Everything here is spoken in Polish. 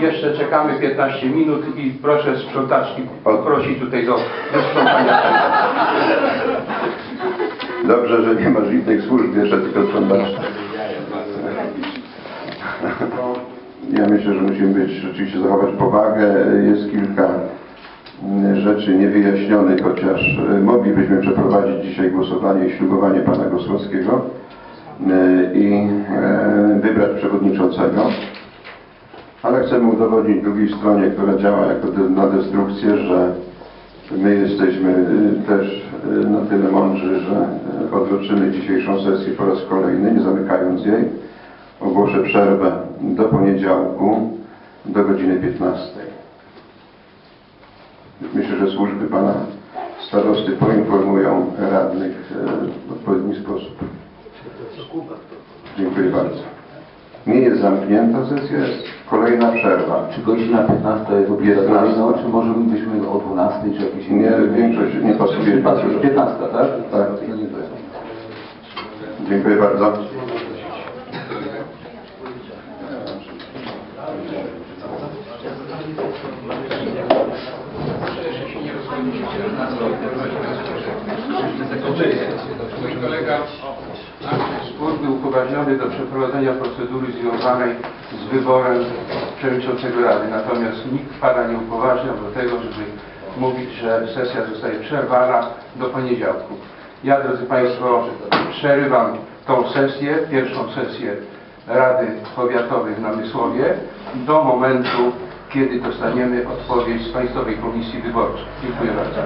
Jeszcze czekamy 15 minut i proszę sprzątaczki poprosić tutaj do, do sprzątania. Dobrze, że nie masz innych służb, jeszcze tylko sprzątasz. Ja myślę, że musimy być, rzeczywiście zachować powagę. Jest kilka mm, rzeczy niewyjaśnionych, chociaż e, moglibyśmy przeprowadzić dzisiaj głosowanie i ślubowanie pana Gosłowskiego e, i e, wybrać przewodniczącego. Ale chcemy udowodnić drugiej stronie, która działa jako na destrukcję, że my jesteśmy y, też y, na tyle mądrzy, że y, odroczymy dzisiejszą sesję po raz kolejny, nie zamykając jej. Ogłoszę przerwę do poniedziałku do godziny 15. Myślę, że służby pana starosty poinformują radnych w odpowiedni sposób. Dziękuję bardzo. Nie jest zamknięta sesja, jest kolejna przerwa. Czy godzina 15 jest obligatoryjna, 15. czy może byśmy o 12 czy jakieś Nie, większość nie pasuje. 15, tak? Tak. No. Dziękuję bardzo. Mój upoważniony do przeprowadzenia procedury związanej z wyborem przewodniczącego Rady. Natomiast nikt Pana nie upoważniał do tego, żeby mówić, że sesja zostaje przerwana do poniedziałku. Ja, drodzy Państwo, przerywam tą sesję, pierwszą sesję Rady Powiatowej w Namysłowie do momentu, kiedy dostaniemy odpowiedź z Państwowej Komisji Wyborczej. Dziękuję bardzo.